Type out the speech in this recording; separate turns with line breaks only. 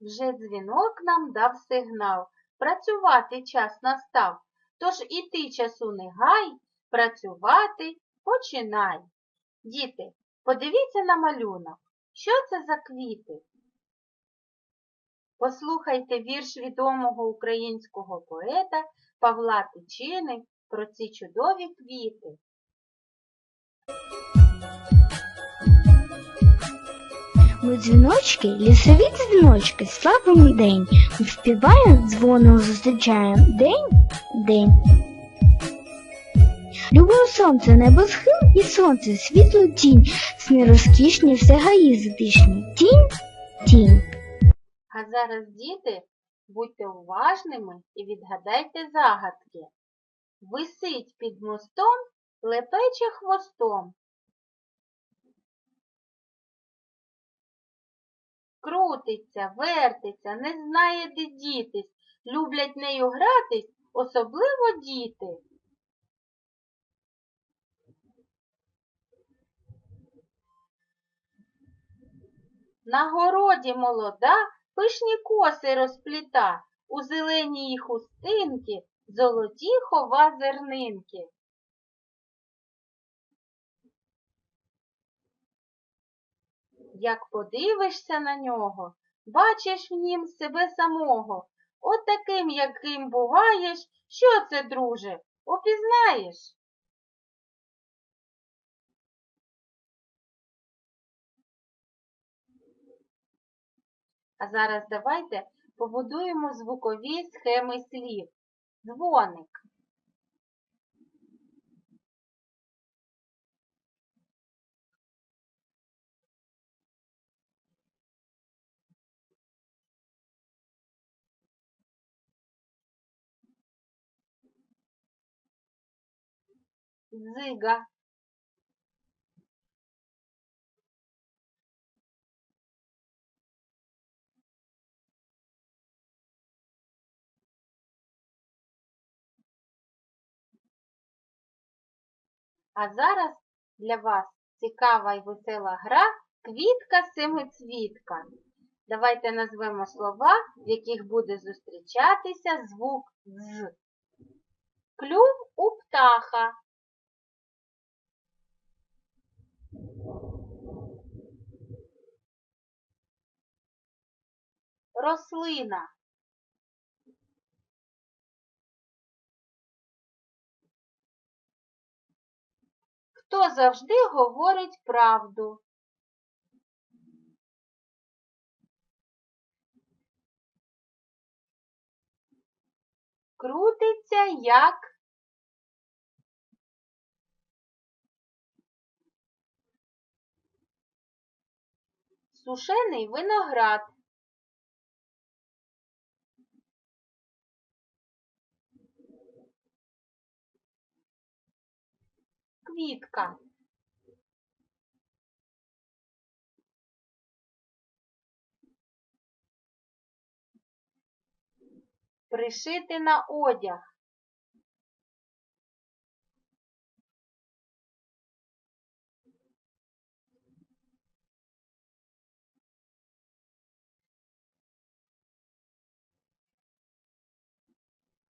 Вже дзвінок нам дав сигнал. Працювати час настав. Тож і ти часу не гай, працювати починай. Діти, подивіться на малюнок. Що це за квіти? Послухайте вірш відомого українського поета Павла Тичини про ці чудові квіти.
Ми дзвіночки, лісові дзвіночки, славимо день. Ми співаємо, дзвоном зустрічаємо день, день. Любимо сонце, небосхил і сонце, світло тінь, сни розкішні, все гаї затишні. Тінь, тінь.
А зараз, діти, будьте уважними і відгадайте загадки. Висить під мостом, лепече хвостом. Крутиться, вертиться, не знає, де дітись. Люблять нею гратись, особливо діти. На городі молода, пишні коси розпліта, у зелені її хустинки, золоті хова зернинки. Як подивишся на нього, бачиш в нім себе самого. От таким, яким буваєш, що це, друже, опізнаєш? А зараз давайте побудуємо звукові схеми слів. Дзвоник. Дзига. А зараз для вас цікава і весела гра квітка семицвітка. Давайте назвемо слова, в яких буде зустрічатися звук з. Клюв у птаха. Рослина. Хто завжди говорить правду? Крутиться як сушений виноград. Квітка. Пришити на одяг.